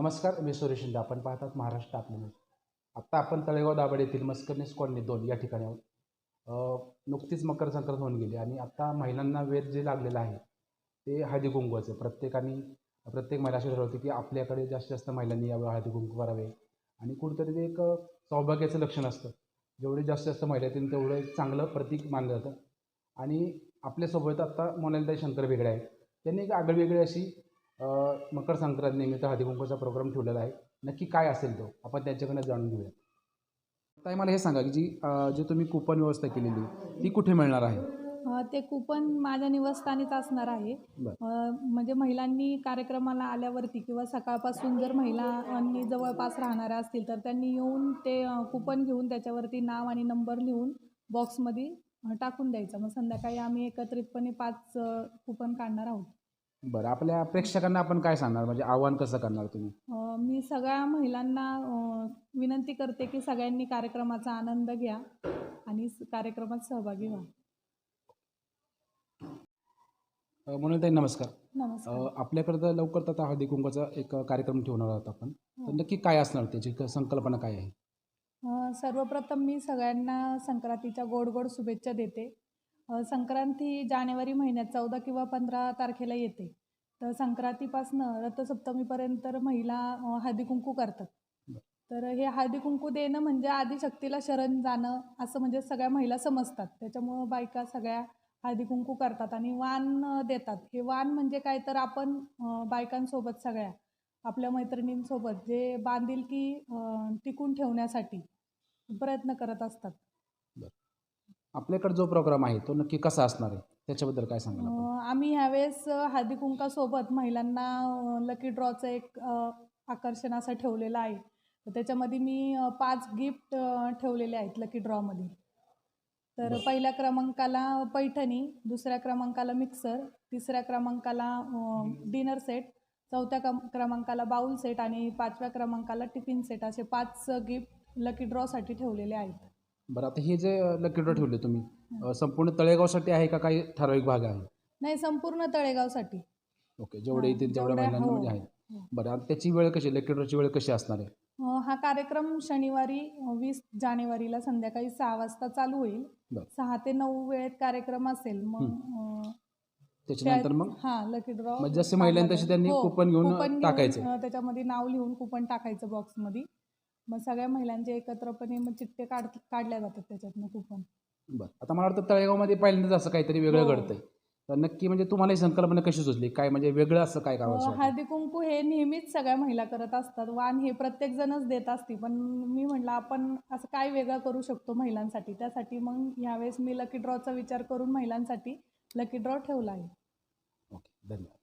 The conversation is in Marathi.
नमस्कार मी सुरेश शिंदे. आपण पाहतात महाराष्ट्र आपले न्यूज. आत्ता आपण तळेगाव दाबड येथील मस्करनेस कॉलनी दोन या ठिकाणी आहोत. नुकतीच मकर संक्रांत होऊन गेली आणि आत्ता महिलांना वेध जे लागलेलं आहे ते हळदी कुंकवाचं. प्रत्येकाने प्रत्येक महिला अशी ठरवते की आपल्याकडे जास्तीत जास्त महिलांनी यावेळी हळदी कुंकू करावे आणि कुठंतरी ते एक सौभाग्याचं लक्षण असतं. जेवढे जास्तीत जास्त महिला येतील तेवढं एक चांगलं प्रतीक मानलं जातं. आणि आपल्यासोबत आत्ता मोनालताई शंकर वेगळे आहेत. त्यांनी एक आगळवेगळी अशी मकर संक्रांत निमित्त हळदी कुंकूचा प्रोग्राम ठेवलेला आहे. नक्की काय असेल तो? आपण त्यांच्याकडनं जाणून घेऊया. ताई मला हे सांगा की जी जी तुम्ही कुपन व्यवस्था केलेली ती कुठे मिळणार आहे? ते कुपन माझ्या निवासस्थानीच असणार आहे. म्हणजे महिलांनी कार्यक्रमाला आल्यावरती किंवा सकाळपासून जर महिलांनी जवळपास राहणाऱ्या असतील तर त्यांनी येऊन ते कुपन घेऊन त्याच्यावरती नाव आणि नंबर लिहून बॉक्समध्ये टाकून द्यायचं. मग संध्याकाळी आम्ही एकत्रितपणे पाच कुपन काढणार आहोत. बरं आपल्या प्रेक्षकांना आपण काय सांगणार? म्हणजे आव्हान कसं करणार तुम्ही? अ, मी सगळ्या महिलांना अ, विनंती करते की सगळ्यांनी कार्यक्रमाचा आनंद घ्या आणि स- कार्यक्रमात सहभागी व्हा. अ, म्हणून ताई नमस्कार. अ, नमस्कार आपल्याकडं तर लवकरच आता हळदी कुंकवाचा एक कार्यक्रम ठेवणार आहोत आपण. तर नक्की काय असणार त्याची क- संकल्पना काय आहे? अ, सर्वप्रथम मी सगळ्यांना संक्रांतीच्या गोड गोड शुभेच्छा देते. संक्रांत जानेवारी महिन्यात चौदा किंवा पंधरा तारखेला येते. तर संक्रांतीपासनं रथसप्तमीपर्यंत तर महिला अ, हळदी कुंकू करतात. तर हे हळदी कुंकू देणं म्हणजे आदिशक्तीला शरण जाणं असं म्हणजे सगळ्या महिला समजतात. त्याच्यामुळं बायका सगळ्या हळदी कुंकू करतात आणि वाण देतात. हे वाण म्हणजे काय तर आपण बायकांसोबत सगळ्या आपल्या मैत्रिणींसोबत जे बांधिलकी अ, टिकून ठेवण्यासाठी प्रयत्न करत असतात. आपल्याकडे जो प्रोग्राम आहे तो नक्की कसा असणार आहे? त्याच्याबद्दल काय सांगाल आपण? आम्ही ह्यावेळेस हळदी कुंकासोबत महिलांना लकी ड्रॉचं एक अ, आकर्षण असं ठेवलेलं आहे. तर त्याच्यामध्ये मी अ, पाच गिफ्ट ठेवलेले आहेत लकी ड्रॉमध्ये तर बरं. पहिल्या क्रमांकाला पैठणी दुसऱ्या क्रमांकाला मिक्सर तिसऱ्या क्रमांकाला डिनर सेट चौथ्या क्रम क्रमांकाला बाउल सेट आणि पाचव्या क्रमांकाला टिफिन सेट असे पाच गिफ्ट लकी ड्रॉसाठी ठेवलेले आहेत. बरं आता हे जे लकी ड्रॉ ठेवले तुम्ही अ, संपूर्ण तळेगावसाठी आहे का काही ठराविक भाग आहे नाही संपूर्ण तळेगावसाठी ओके जेवढे हां, येतील तेवढ्या जेवढ्या- महिलांना हो. म्हणजे आहे हो. बरं आणि त्याची वेळ कशी लकी ड्रॉची वेळ कशी असणार आहे अ, हा कार्यक्रम शनिवारी वीस जानेवारीला संध्याकाळी सहा वाजता चालू होईल बरं. सहा ते नऊ वेळेत कार्यक्रम असेल मग अ, त्याच्यानंतर मग हा लकी ड्रॉ जसे महिला आहेत तसे त्यांनी कुपन घेऊन टाकायचं. त्याच्यामध्ये नाव लिहून कुपन टाकायचं बॉक्समध्ये मग सगळ्या महिलांचे एकत्रपणे मग चिठ्ठे काढ काढल्या जातात त्याच्यातनं कुपन बरं. आता मला वाटतं तळेगावमध्ये पहिल्यांदाच असं काहीतरी वेगळं हो. घडतंय. तर नक्की म्हणजे तुम्हाला ही संकल्पना कशी सुचली? काय म्हणजे वेगळं असं काय गाव अ, हळदी कुंकू हे नेहमीच सगळ्या महिला करत असतात वाण हे प्रत्येक जणच देत असते. पण मी म्हटलं आपण असं काय वेगळं करू शकतो महिलांसाठी? त्यासाठी मग यावेळेस मी लकी ड्रॉचा विचार करून महिलांसाठी लकी ड्रॉ ठेवला आहे. ओके धन्यवाद.